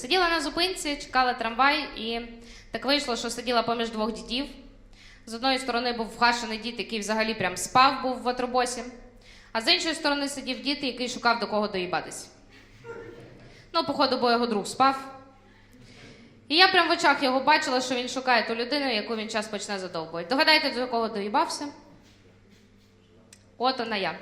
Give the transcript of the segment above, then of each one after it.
Сиділа на зупинці, чекала трамвай, і так вийшло, що сиділа поміж двох дідів. З одної сторони був вхашений дід, який взагалі прям спав був в ватробосі, а з іншої сторони сидів дід, який шукав до кого доїбатись. Ну, походу, бо його друг спав. І я прям в очах його бачила, що він шукає ту людину, яку він час почне задовбувати. Догадайте, до кого доїбався? От вона я.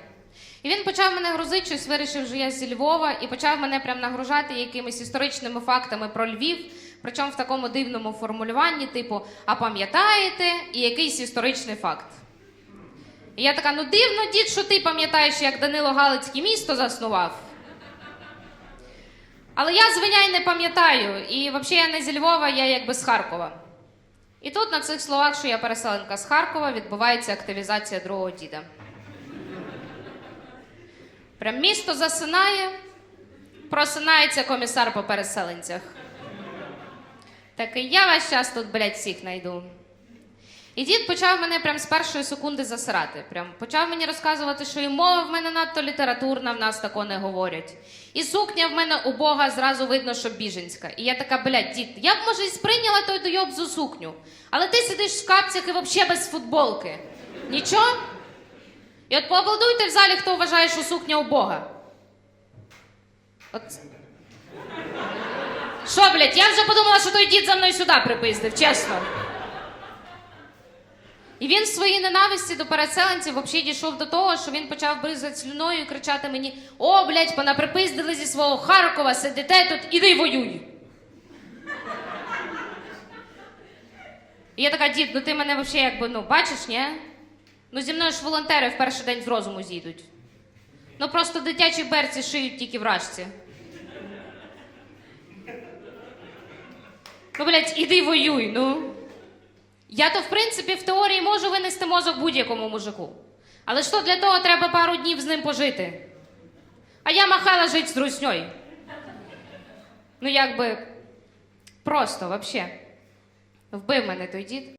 І він почав мене грузити, щось вирішив, що я зі Львова, і почав мене прям нагружати якимись історичними фактами про Львів, причому в такому дивному формулюванні, типу, а пам'ятаєте, і якийсь історичний факт. І я така, ну дивно, дід, що ти пам'ятаєш, як Данило Галицьке місто заснував. Але я звиняй не пам'ятаю, і взагалі я не зі Львова, я якби з Харкова. І тут на цих словах, що я переселенка з Харкова, відбувається активізація другого діда. Прям місто засинає, просинається комісар по переселенцях. Такий, я весь час тут, блядь, всіх найду. І дід почав мене прям з першої секунди засирати. Прям почав мені розказувати, що і мова в мене надто літературна, в нас тако не говорять. І сукня в мене убога, зразу видно, що біженська. І я така, блядь, дід, я б може і сприйняла той дойобзу сукню. Але ти сидиш в капцях і взагалі без футболки. Нічого? І от поаплодуйте в залі, хто вважає, що сукня убога. От. Що, блядь, я вже подумала, що той дід за мною сюди припиздив, чесно. І він в своїй ненависті до переселенців взагалі дійшов до того, що він почав бризати слюною і кричати мені: О, блядь, понаприпиздили зі свого Харкова, сидите тут, іди воюй. І я така, дід, ну ти мене взагалі якби ну бачиш, ні? Ну зі мною ж волонтери в перший день з розуму зійдуть. Ну просто дитячі берці шиють тільки в рашці. Ну, блядь, іди воюй, ну. Я то, в принципі, в теорії можу винести мозок будь-якому мужику. Але що для того треба пару днів з ним пожити? А я махала жити з русньою. Ну, якби просто, взагалі. Вбив мене той дід.